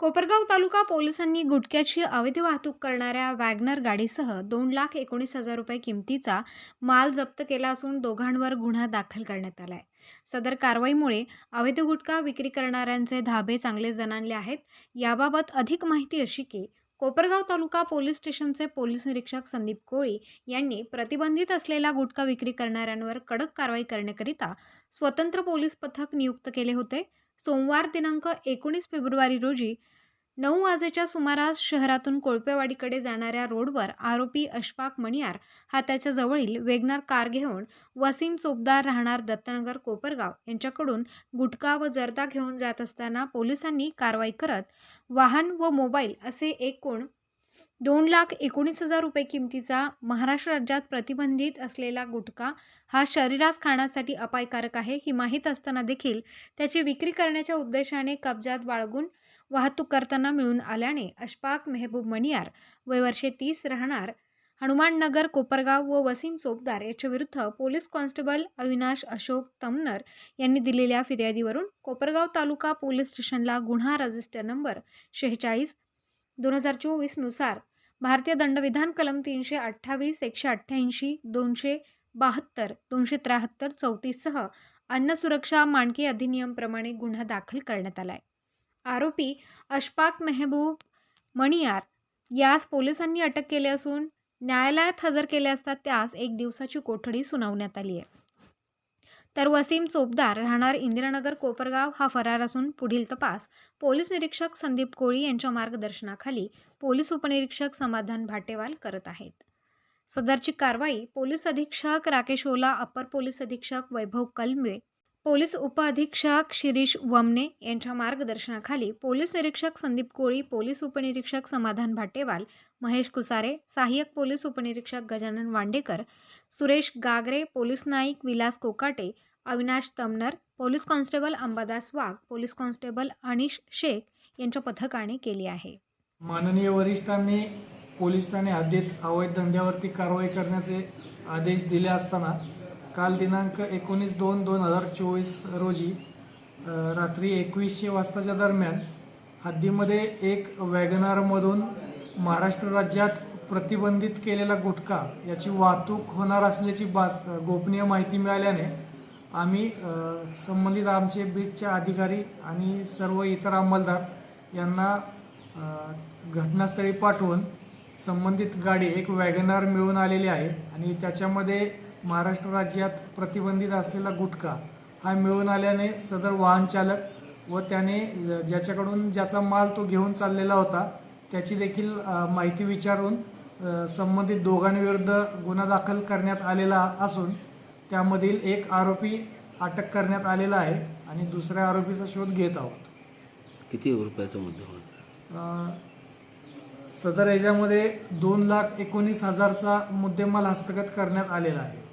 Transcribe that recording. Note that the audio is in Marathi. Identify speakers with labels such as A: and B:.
A: कोपरगाव तालुका पोलिसांनी गुटख्याची अवैध वाहतूक करणाऱ्या वॅगनर गाडीसह दोन लाख एकोणीस हजार रुपये किमतीचा माल जप्त केला असून दोघांवर गुन्हा दाखल करण्यात आलाय. सदर कारवाईमुळे अवैध गुटखा विक्री करणाऱ्यांचे धाबे चांगले जणांले आहेत. याबाबत अधिक माहिती अशी की कोपरगाव तालुका पोलीस स्टेशनचे पोलीस निरीक्षक संदीप कोळी यांनी प्रतिबंधित असलेला गुटखा विक्री करणाऱ्यांवर कडक कारवाई करण्याकरिता स्वतंत्र पोलीस पथक नियुक्त केले होते. सोमवार दिनांक एकोणीस फेब्रुवारी रोजी नऊ वाजेच्या सुमारास शहरातून कोळपेवाडीकडे जाणाऱ्या रोडवर आरोपी अशफाक मणियार हा त्याच्या जवळील वेगनार कार घेऊन वसीम चोपदार राहणार दत्तनगर कोपरगाव यांच्याकडून गुटखा व जर्दा घेऊन जात असताना पोलिसांनी कारवाई करत वाहन व मोबाईल असे एकूण दोन लाख एकोणीस हजार रुपये किमतीचा महाराष्ट्र राज्यात प्रतिबंधित असलेला गुटखा हा शरीरास खाण्यासाठी अपायकारक आहे ही माहीत असताना देखील त्याची विक्री करण्याच्या उद्देशाने कब्जात बाळगून वाहतूक करताना मिळून आल्याने अशफाक मेहबूब मणियार वय वर्षे तीस राहणार. हनुमाननगर कोपरगाव व वसीम चोपदार याच्याविरुद्ध पोलीस कॉन्स्टेबल अविनाश अशोक तमनर यांनी दिलेल्या फिर्यादीवरून कोपरगाव तालुका पोलीस स्टेशनला गुन्हा रजिस्टर नंबर शेहेचाळीस दोन हजार चोवीसनुसार भारतीय दंडविधान कलम तीनशे अठ्ठावीस एकशे अठ्ठ्याऐंशी दोनशे बहात्तर दोनशे त्र्याहत्तर चौतीससह अन्न सुरक्षा मानकी अधिनियमप्रमाणे गुन्हा दाखल करण्यात आला आहे आरोपी अशफाक मेहबूब मणियार यास पोलिसांनी अटक केली असून न्यायालयात हजर केले असता त्यास एक दिवसाची कोठडी सुनावण्यात आली आहे. तर वसीम चोपदार राहणार इंदिरानगर कोपरगाव हा फरार असून पुढील तपास पोलीस निरीक्षक संदीप कोळी यांच्या मार्गदर्शनाखाली पोलीस उपनिरीक्षक समाधान भाटेवाल करत आहेत. सदरची कारवाई पोलीस अधीक्षक राकेश ओला अपर पोलीस अधीक्षक वैभव कलमे पोलीस उपअधीक्षक शिरीष वमने यांच्या मार्गदर्शनाखाली पोलीस निरीक्षक संदीप कोळी पोलीस उपनिरीक्षक समाधान भाटेवाल महेश कुसारे सहाय्यक पोलीस उपनिरीक्षक Gajanan Wandekar Suresh Gagare police naik Vilas Kokate Avinash Tamnar police constable Ambadas Wagh police constable Anish Shaikh यांच्या पथकाने केली आहे.
B: माननीय वरिष्ठांनी पोलीस ठाणे हद्दीत अवैध धंद्यावरती कारवाई करण्याचे आदेश दिले असताना काल दिनांक एकोणीस दोन दोन हजार चोवीस रोजी रात्री एकवीसशे वाजताच्या दरम्यान हद्दीमध्ये एक वॅगनारमधून महाराष्ट्र राज्यात प्रतिबंधित केलेला गुटखा याची वाहतूक होणार असल्याची बात गोपनीय माहिती मिळाल्याने आम्ही संबंधित आमचे बीटचे अधिकारी आणि सर्व इतर अंमलदार यांना घटनास्थळी पाठवून संबंधित गाडी एक वॅगनार मिळून आलेली आहे आणि त्याच्यामध्ये महाराष्ट्र राज्यात प्रतिबंधित असलेला गुटखा हा मिळून आल्याने सदर वाहन चालक व त्याने ज- ज्याच्याकडून ज्याचा माल तो घेऊन चाललेला होता त्याची देखील माहिती विचारून संबंधित दोघांविरुद्ध गुन्हा दाखल करण्यात आलेला असून त्यामधील एक आरोपी अटक करण्यात आलेला आहे आणि दुसऱ्या आरोपीचा शोध घेत आहोत.
C: किती रुपयाचा मुद्देमाल
B: अ, सदर याच्यामध्ये दोन लाख एकोणीस हजारचा मुद्देमाल हस्तगत करण्यात आलेला आहे.